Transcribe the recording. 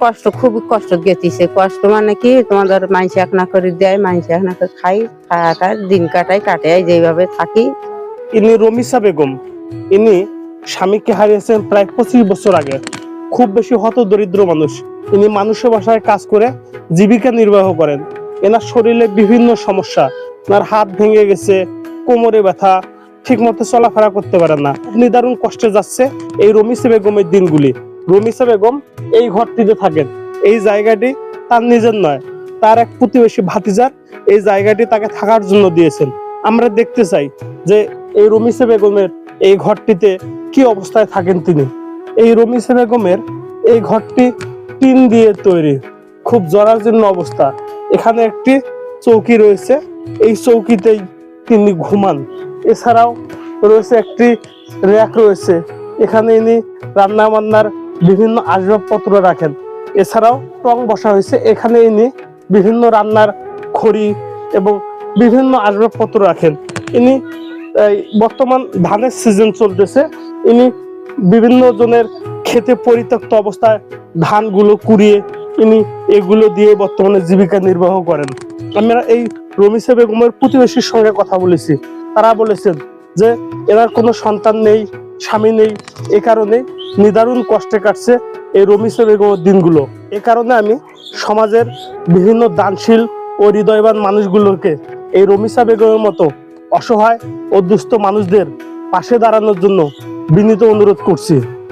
কষ্ট খুব কষ্ট গেতিছে কষ্ট মানে কি? তোমাদের মাইসে এক না করে দেয় মাইসে এক না করে খাই খাওয়া খায়, দিন কাটাই কাটে যেভাবে থাকি। ইনি রমিসা বেগম ইনি স্বামীকে হারিয়েছেন প্রায় পঁচিশ বছর আগে। খুব বেশি হত দরিদ্র মানুষ। ইনি মানুষের বাসায় কাজ করে জীবিকা নির্বাহ করেন। এনার শরীরে বিভিন্ন সমস্যা। ওনার হাত ভেঙে গেছে, কোমরে ব্যথা ঠিক মতো চলাফেরা করতে পারেন না। নিদারুণ কষ্টে যাচ্ছে এই রমিসা বেগমের দিনগুলি। রমিসা বেগম এই ঘরটিতে থাকেন। এই জায়গাটি তার নিজের নয়, তার এক প্রতিবেশী ভাতিজার এই জায়গাটি তাকে থাকার জন্য দিয়েছেন। আমরা দেখতে চাই যে এই রমিসা বেগমের এই ঘরটিতে কি অবস্থায় থাকেন তিনি। এই রমিসা বেগমের এই ঘরটি টিন দিয়ে তৈরি, খুব জরাজীর্ণ অবস্থা। এখানে একটি চৌকি রয়েছে, এই চৌকিতেই তিনি ঘুমান। এছাড়াও রয়েছে একটি র্যাক রয়েছে, এখানে ইনি রান্না বান্নার বিভিন্ন আসবাবপত্র রাখেন। এছাড়াও টং বসা হয়েছে। এখানে ইনি বিভিন্ন রান্নার খড়ি এবং বিভিন্ন আসবাবপত্র রাখেন। ইনি বর্তমান ধানের সিজন চলতেছে। ইনি বিভিন্ন জনের খেতে পরিত্যক্ত অবস্থায় ধানগুলো কুড়িয়ে ইনি এগুলো দিয়ে বর্তমানে জীবিকা নির্বাহ করেন। আমরা এই রমিসা বেগমের প্রতিবেশীর সঙ্গে কথা বলেছি। তারা বলেছেন যে, এনার কোনো সন্তান নেই, স্বামী নেই, এ কারণে নিদারুণ কষ্টে কাটছে এই রমিসা বেগমের দিনগুলো। এ কারণে আমি সমাজের বিভিন্ন দানশীল ও হৃদয়বান মানুষগুলোকে এই রমিসা বেগমের মতো অসহায় ও দুস্থ মানুষদের পাশে দাঁড়ানোর জন্য বিনীত অনুরোধ করছি।